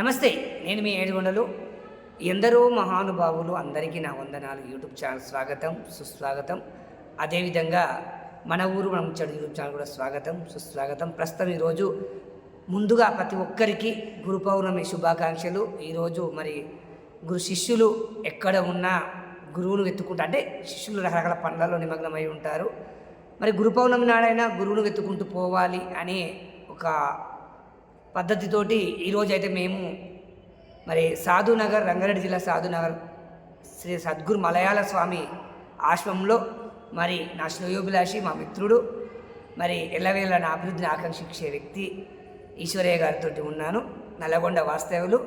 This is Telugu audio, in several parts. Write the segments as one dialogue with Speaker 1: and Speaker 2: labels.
Speaker 1: నమస్తే నేను మీ ఏడుగొండలు. ఎందరో మహానుభావులు అందరికీ నా వందనాలు. యూట్యూబ్ ఛానల్ స్వాగతం సుస్వాగతం. అదేవిధంగా మన ఊరు మన ముచ్చడి యూట్యూబ్ ఛానల్ కూడా స్వాగతం సుస్వాగతం. ప్రస్తుతం ఈరోజు ముందుగా ప్రతి ఒక్కరికి గురు పౌర్ణమి శుభాకాంక్షలు. ఈరోజు మరి గురు శిష్యులు ఎక్కడ ఉన్నా గురువును వెతుక్కుంటా అంటే శిష్యులు రకరకాల పనులలో నిమగ్నమై ఉంటారు. మరి గురు పౌర్ణమి నాడైనా గురువును వెతుక్కుంటూ పోవాలి అనే ఒక పద్ధతితోటి ఈరోజు అయితే మేము మరి సాధునగర్ రంగారెడ్డి జిల్లా సాధునగర్ శ్రీ సద్గురు మలయాళ స్వామి ఆశ్రమంలో మరి నా శ్రేయోభిలాషి మా మిత్రుడు మరి ఎల్లవేళ నా అభివృద్ధిని ఆకాంక్షించే వ్యక్తి ఈశ్వరయ్య గారితో ఉన్నాను. నల్లగొండ వాస్తవులు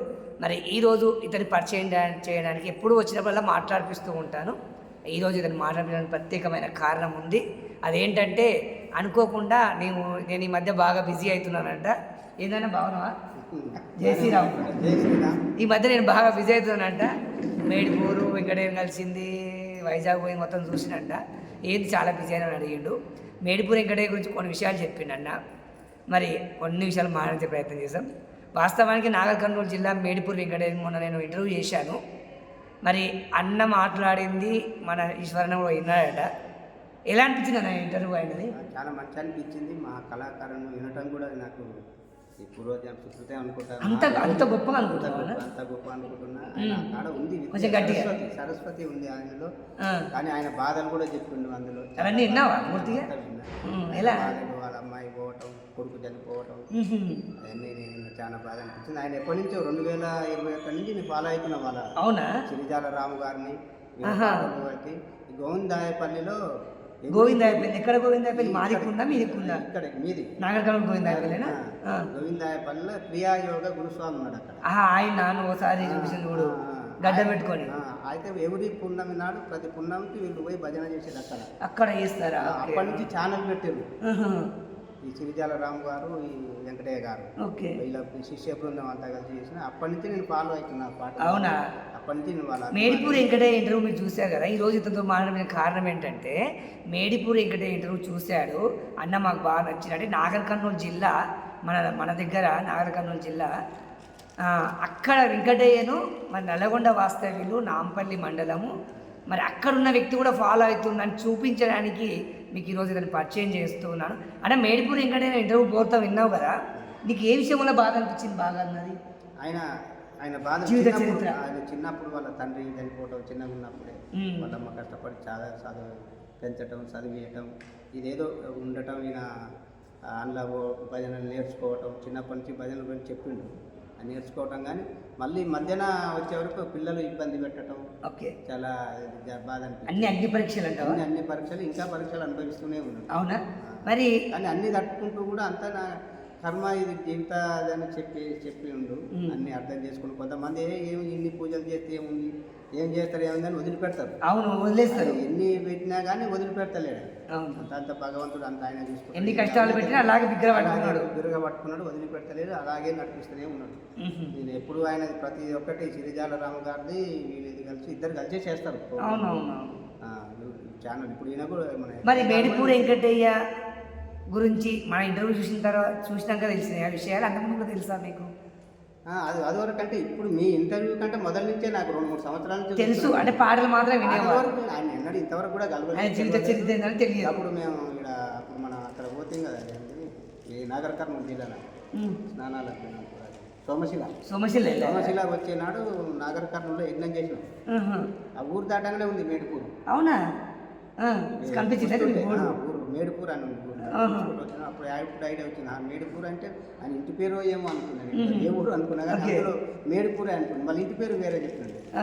Speaker 1: మరి ఈరోజు ఇతని పరిచయం చేయడానికి ఎప్పుడు వచ్చినప్పుడల్లా మాట్లాడిపిస్తూ ఉంటాను. ఈరోజు ఇతను మాట్లాడడానికి ప్రత్యేకమైన కారణం ఉంది. అదేంటంటే అనుకోకుండా నేను నేను ఈ మధ్య బాగా బిజీ అవుతున్నానంట. ఏదైనా బాగున్నావా జై శ్రీరామ్. ఈ మధ్య నేను బాగా బిజీ అవుతున్నానంట. మేడిపూరు వెంకటేశ్వరం కలిసింది వైజాగ్ పోయి మొత్తం చూసినంట. ఏంది చాలా బిజీ అయినా అని అడిగిండు. మేడిపూర్ వెంకటయ్య గురించి కొన్ని విషయాలు చెప్పిండన్న. మరి కొన్ని విషయాలు మాట్లాడే ప్రయత్నం చేశాం వాస్తవానికి నాగర్ కర్నూలు జిల్లా మేడిపూర్ వెంకటేశ్వర మొన్న నేను ఇంటర్వ్యూ చేశాను. మరి అన్న మాట్లాడింది మన ఈశ్వరన్న కూడా విన్నాడట. ఎలా అనిపించింది అన్న ఇంటర్వ్యూ అయినది
Speaker 2: చాలా మంచి అనిపించింది. మా కళాకారులను వినటం కూడా నాకు ఈ పూర్వజం సుకృతే అనుకుంటాను
Speaker 1: అంత అంత గొప్పగా
Speaker 2: గొప్ప- అంత గొప్ప అనుకుంటున్నా. ఆయన కాడ ఉంది.
Speaker 1: కొంచెం గట్టిగా.
Speaker 2: సరస్వతి ఉంది ఆయనలో.
Speaker 1: ఆ.
Speaker 2: కానీ ఆయన బాధలు కూడా చెప్పిండు అందులో.
Speaker 1: అవన్నీ విన్నావా పూర్తిగా? ఎలా?
Speaker 2: బాధలు, వాళ్ళ అమ్మాయి పోవటం కొడుకు చనిపోవటం. అవన్నీ నేను చాలా బాధ అనిపించింది. ఆయన ఎప్పటి నుంచో రెండు వేల ఇరవై ఒకటి నుంచి నేను ఫాలో అవుతున్నా వాళ్ళ
Speaker 1: అవునా?
Speaker 2: సిరిజాల రాము గారిని గోవిందాయపల్లిలో
Speaker 1: గోవిందాయపల్లి ఎక్కడ గోవిందాయపల్లి? మాదికుందా మీదికుందా
Speaker 2: ఇక్కడ మీది.
Speaker 1: నాగరికల్ గోవిందాయపల్లినా.
Speaker 2: గోవిందాయపల్లిలో క్రియాయోగ గురుస్వామి ఉన్నాడు అక్కడ.
Speaker 1: ఆహా, ఆయన నాన్న ఒకసారి చూపించింది చూడు గడ్డ పెట్టుకొని.
Speaker 2: అయితే ఎవరి పున్నమి నాడు ప్రతి పున్నమికి వీళ్ళు పోయి భజన చేసేది అక్కడ.
Speaker 1: అక్కడ చేస్తారా?
Speaker 2: అప్పటి నుంచి ఛానల్ పెట్టారు. ఈ సిరిజాల రాము గారు ఈ వెంకటయ్య గారు.
Speaker 1: ఓకే.
Speaker 2: వీళ్ళ శిష్య బృందం అంతా కలిసి చేసిన అప్పటి నుంచి నేను ఫాలో అవుతున్నా ఆ పాట.
Speaker 1: అవునా? మేడిపూర్ వెంకటయ్య ఇంటర్వ్యూ మీరు చూశారు కదా? ఈ రోజు ఇతనితో మాట్లాడిన కారణం ఏంటంటే మేడిపూర్ వెంకటయ్య ఇంటర్వ్యూ చూశాడు. అన్న మాకు బాగా నచ్చింది. అంటే నాగర్ కర్నూలు జిల్లా మన మన దగ్గర నాగర్ కర్నూలు జిల్లా అక్కడ వెంకటయ్యను మరి నల్లగొండ వాస్తవ్యులు నాంపల్లి మండలము. మరి అక్కడ ఉన్న వ్యక్తి కూడా ఫాలో అవుతుందని చూపించడానికి మీకు ఈరోజు ఇతను పరిచయం చేస్తున్నాను అంటే మేడిపూర్ వెంకటయ్య ఇంటర్వ్యూ పోతా విన్నావు కదా? నీకు ఏ విషయంలో బాధ అనిపించింది బాగా అన్నది?
Speaker 2: ఆయన ఆయన బాధ
Speaker 1: జీవిత చరిత్ర.
Speaker 2: ఆయన చిన్నప్పుడు వాళ్ళ తండ్రి చనిపోవటం చిన్నగా ఉన్నప్పుడే
Speaker 1: మ్మ్.
Speaker 2: వాళ్ళమ్మ కష్టపడి చాలా చదువు పెంచటం చదివేయటం ఇదేదో ఉండటం ఈయన అందులో భజనలు నేర్చుకోవటం చిన్నప్పటి నుంచి భజనల గురించి చెప్పిండు. నేర్చుకోవటం కానీ మళ్ళీ మధ్యాహ్న వచ్చే వరకు పిల్లలు ఇబ్బంది పెట్టడం
Speaker 1: ఓకే.
Speaker 2: చాలా బాధ
Speaker 1: అన్ని అగ్ని పరీక్షలు అంటావా?
Speaker 2: అన్ని అన్ని పరీక్షలు ఇంకా పరీక్షలు అనుభవిస్తూనే ఉన్నాడు
Speaker 1: అవునా? మరి
Speaker 2: కానీ అన్ని తట్టుకుంటూ కూడా అంతా నా కర్మ ఇది జీవిత అని చెప్పి చెప్పి ఉండు. అన్ని అర్థం చేసుకుని కొంతమంది "ఏ, ఏమి ఇన్ని పూజలు చేస్తే ఏముంది? ఏం చేస్తారు ఏముందని వదిలిపెడతారు.
Speaker 1: అవును వదిలేస్తారు.
Speaker 2: ఎన్ని పెట్టినా కానీ వదిలిపెడతలేడు.
Speaker 1: అవును.
Speaker 2: అంత భగవంతుడు అంత ఆయన చూసుకుంటాడు.
Speaker 1: ఎన్ని కష్టాలు పెట్టినా అలాగే బిగ్గర పట్టుకున్నాడు.
Speaker 2: బిర్రగా పట్టుకున్నాడు వదిలిపెడతలేదు అలాగే నడిపిస్తూనే ఉన్నాడు. నేను ఎప్పుడు ఆయన ప్రతి ఒక్కటి సిరిజాల రామ గారిది వీళ్ళది కలిసి ఇద్దరు కలిసే చేస్తారు.
Speaker 1: అవును అవును
Speaker 2: ఛానల్ ఇప్పుడు ఈయన కూడా
Speaker 1: మరి మేడిపూర్ వెంకటయ్య గురించి మన ఇంటర్వ్యూ చూసిన తర్వాత చూసినాక తెలిసినాయి ఆ విషయాలు అంతకుముందు తెలుసా మీకు?
Speaker 2: అది అదివరకు అంటే ఇప్పుడు మీ ఇంటర్వ్యూ కంటే మొదటి నుంచే నాకు రెండు మూడు సంవత్సరాల
Speaker 1: తెలుసు అంటే పాటలు మాత్రం వినేవారు.
Speaker 2: ఆయన ఎన్నడూ ఇంతవరకు కూడా కలవలేదు.
Speaker 1: జీవిత చరిత్ర ఏంటని తెలియదు.
Speaker 2: అప్పుడు మేము ఇక్కడ అప్పుడు మన అక్కడ పోతాం కదా ఈ నాగర్ కర్నూలు జిల్లాలో అది. సోమశిల.
Speaker 1: సోమశిల?
Speaker 2: సోమశిల వచ్చేనాడు నాగర్ కర్నూలులో యజ్ఞం చేసినాం. ఆ ఊరు దాటంగానే ఉంది మేడిపూర్
Speaker 1: అవునా? కనిపించిందా మీకు
Speaker 2: మేడిపూర్ అని. చూసుకుంటూ వచ్చినా అప్పుడు ఇప్పుడు ఐడియా వచ్చింది. ఆ మేడిపూర్ అంటే ఆయన ఇంటి పేరు ఏమో అనుకున్నాను నేను. ఏ ఊరు అనుకున్నా కానీ. అందులో మేడిపూరే అనుకున్నాను. మళ్ళీ ఇంటి పేరు వేరే.
Speaker 1: ఆ,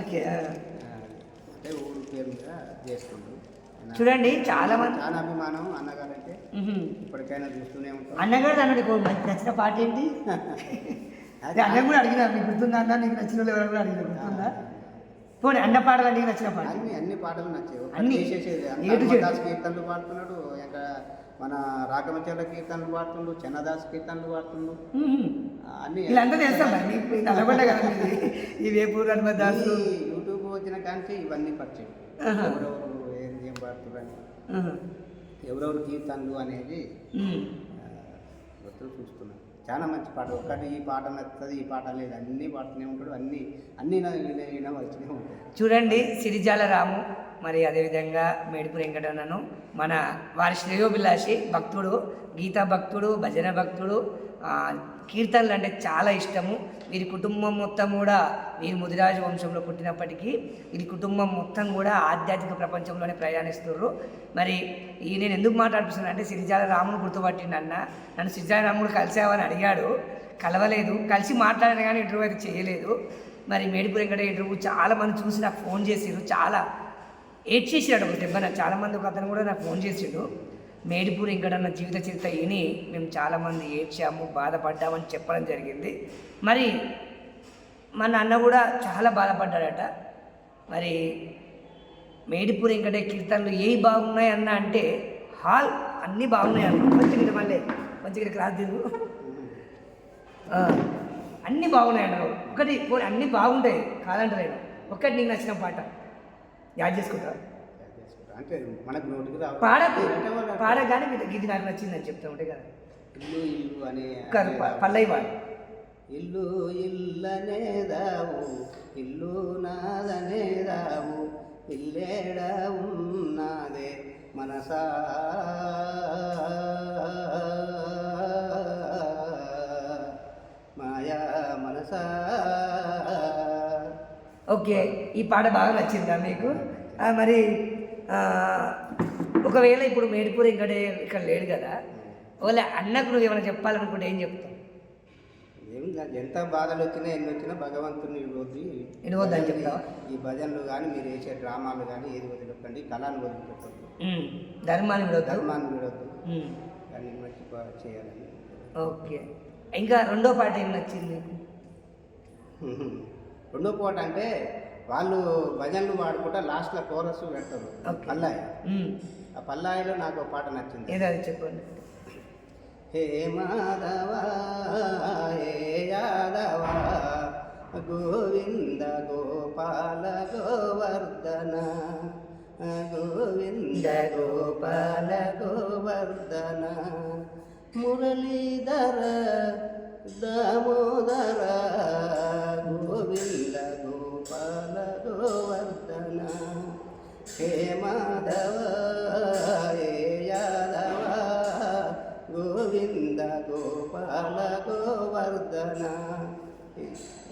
Speaker 2: అంటే ఊరు పేరు మీద చేసుకుంటాడు. ఆయన
Speaker 1: చూడండి చాలా మంది
Speaker 2: చాలా అభిమానం. అన్నగారంటే
Speaker 1: మ్మ్.
Speaker 2: ఇప్పటికైనా చూస్తూనే ఉంటాం.
Speaker 1: అన్నగారు అన్నది నచ్చిన పాట ఏంటి? అదే అన్న కూడా అడిగినా నీకు గుర్తుందా నీకు నచ్చిన వాళ్ళు ఎవరు కూడా అడిగినా గుర్తుందా? పోనీ అన్న పాటలు నీకు నచ్చిన పాట
Speaker 2: అన్ని అన్ని పాటలు నచ్చాయి
Speaker 1: అన్ని?
Speaker 2: చేసేసేది కీర్తనలు పాడుతున్నాడు ఇంకా మన రాకమచర్ల కీర్తనలు పాడుతుండు చెన్నదాస్ కీర్తనలు పాడుతుండు. అన్ని
Speaker 1: వీళ్ళంతా నల్లగొండ కదా. ఈ వేపూరు హనుమదాసు
Speaker 2: యూట్యూబ్ వచ్చిన కానీ ఇవన్నీ పరిచయం. ఎవరెవరు ఏం ఏం పాడుతున్నారు
Speaker 1: ఆహా.
Speaker 2: ఎవరెవరు కీర్తనలు అనేది మొత్తం చూస్తున్నాను. చాలా మంచి పాట. ఒకటి ఈ పాట నచ్చుతుంది ఈ పాట లేదు. అన్ని పాడుతూనే ఉంటాడు. అన్ని అన్ని వచ్చినే ఉంటాయి.
Speaker 1: చూడండి సిరిజాల రాము. మరి అదేవిధంగా మేడిపు వెంకటన్నను. మన వారి శ్రేయోభిలాషి భక్తుడు గీతా భక్తుడు భజన భక్తుడు కీర్తనలు అంటే చాలా ఇష్టము. వీరి కుటుంబం మొత్తం కూడా వీరు ముదిరాజు వంశంలో పుట్టినప్పటికీ వీరి కుటుంబం మొత్తం కూడా ఆధ్యాత్మిక ప్రపంచంలోనే ప్రయాణిస్తున్నారు మరి ఈ నేను ఎందుకు మాట్లాడుతున్నాను అంటే సిరిజాల రాముడు గుర్తుపట్టిండు నన్ను సిరిజాల రాముడు కలిసావని అడిగాడు. కలవలేదు. కలిసి మాట్లాడాను కానీ ఇంటర్వ్యూ అయితే చేయలేదు. మరి మేడిపు వెంకట ఇంటర్వ్యూ చాలా మంది చూసి నాకు ఫోన్ చేసిరు చాలా ఏడ్చేసాడు ఒక దెబ్బ నాకు. ఒక అతను కూడా నాకు ఫోన్ చేసిండు. మేడిపూర్ వెంకటన్న జీవిత చరిత్ర విని మేము చాలామంది ఏడ్చాము బాధపడ్డామని చెప్పడం జరిగింది. మరి మా నాన్న కూడా చాలా బాధపడ్డాడట. మరి మేడిపూర్ వెంకటే కీర్తనలు ఏవి బాగున్నాయి అన్న అంటే హాల్ అన్నీ బాగున్నాయి అన్న. మంచిగా మళ్ళీ మంచిగా క్లాస్ తీరు అన్నీ బాగున్నాయి అన్న. ఒకటి పోనీ అన్నీ బాగుంటాయి కాదంటలేను. ఒక్కటి నీకు నచ్చిన పాట యాడ్ చేసుకుంటా.
Speaker 2: అంటే మనకు నోటికి రావు
Speaker 1: పాడకు పాడగానే మీకు ఇది నాకు నచ్చిందని చెప్తా ఉంటే కదా.
Speaker 2: ఇల్లు ఇల్లు అనే
Speaker 1: ఒక్క ప- పల్లవి పాడు
Speaker 2: ఇల్లు ఇల్లనే దావు ఇల్లు నాదనే దావు ఇల్లేడ ఉన్నదే మనసా. మాయా మనసా.
Speaker 1: ఓకే ఈ పాట బాగా నచ్చిందా మీకు? మరి ఒకవేళ ఇప్పుడు మేడిపూర్ ఇక్కడ ఇక్కడ లేడు కదా ఒకవేళ అన్నకు నువ్వు ఏమైనా చెప్పాలనుకుంటే ఏం చెప్తావు?
Speaker 2: ఎంత బాధలు వచ్చినా ఎన్ని వచ్చినా భగవంతుని వదిలి
Speaker 1: వినవద్దని చెప్తావా?
Speaker 2: ఈ భజనలు కానీ మీరు వేసే డ్రామాలు కానీ ఏది వదిలిపెట్టండి కళను వదిలిపెట్టండి
Speaker 1: ఉమ్, ధర్మాన్ని విడవద్దు?
Speaker 2: ధర్మాన్ని విడొద్దు
Speaker 1: ఉమ్,
Speaker 2: దాన్ని మంచి చేయాలని.
Speaker 1: ఓకే. ఇంకా రెండో పాట ఏం నచ్చింది?
Speaker 2: రెండో పూట అంటే వాళ్ళు భజనలు పాడుకుంటా లాస్ట్లో కోరస్ పెడతారు. పల్లాయి.
Speaker 1: ఉమ్,
Speaker 2: ఆ పల్లాయిలో నాకు పాట నచ్చింది.
Speaker 1: ఏదో అది చెప్పండి.
Speaker 2: హే మాధవ హే యాదవ గోవింద గోపాల గోవర్ధన గోవింద గోపాల గోవర్ధన మురళీధర దామోదర గోవింద హే మాధవ హే యాదవ గోవింద గోపాల గోవర్ధన.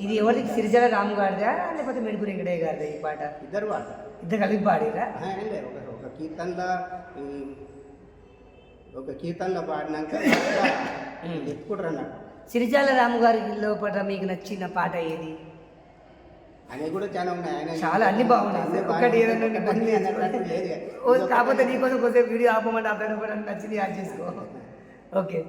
Speaker 1: ఇది ఎవరికి? సిరిజల రాము గారిదా లేకపోతే మెడుపురి వెంకటయ్య గారిదా ఈ పాట?
Speaker 2: ఇద్దరు వాట
Speaker 1: ఇద్దరు కలిపి పాడిరా?
Speaker 2: ఒక ఒక కీర్తనలో ఒక కీర్తనలో పాడినాక ఎత్తుకుంటారు అన్నట్టు
Speaker 1: సిరిజాల రాము గారి లోపల మీకు నచ్చిన పాట ఏది?
Speaker 2: అవి కూడా చాలా ఉన్నాయి.
Speaker 1: చాలా అన్ని బాగున్నాయి.
Speaker 2: బాగానే
Speaker 1: ఏదైనా. ఇబ్బంది కాకపోతే నీకోసం కొద్దిసేపు వీడియో ఆపమంటే అప్పుడు కూడా నచ్చింది యాడ్ చేసుకో. ఓకే.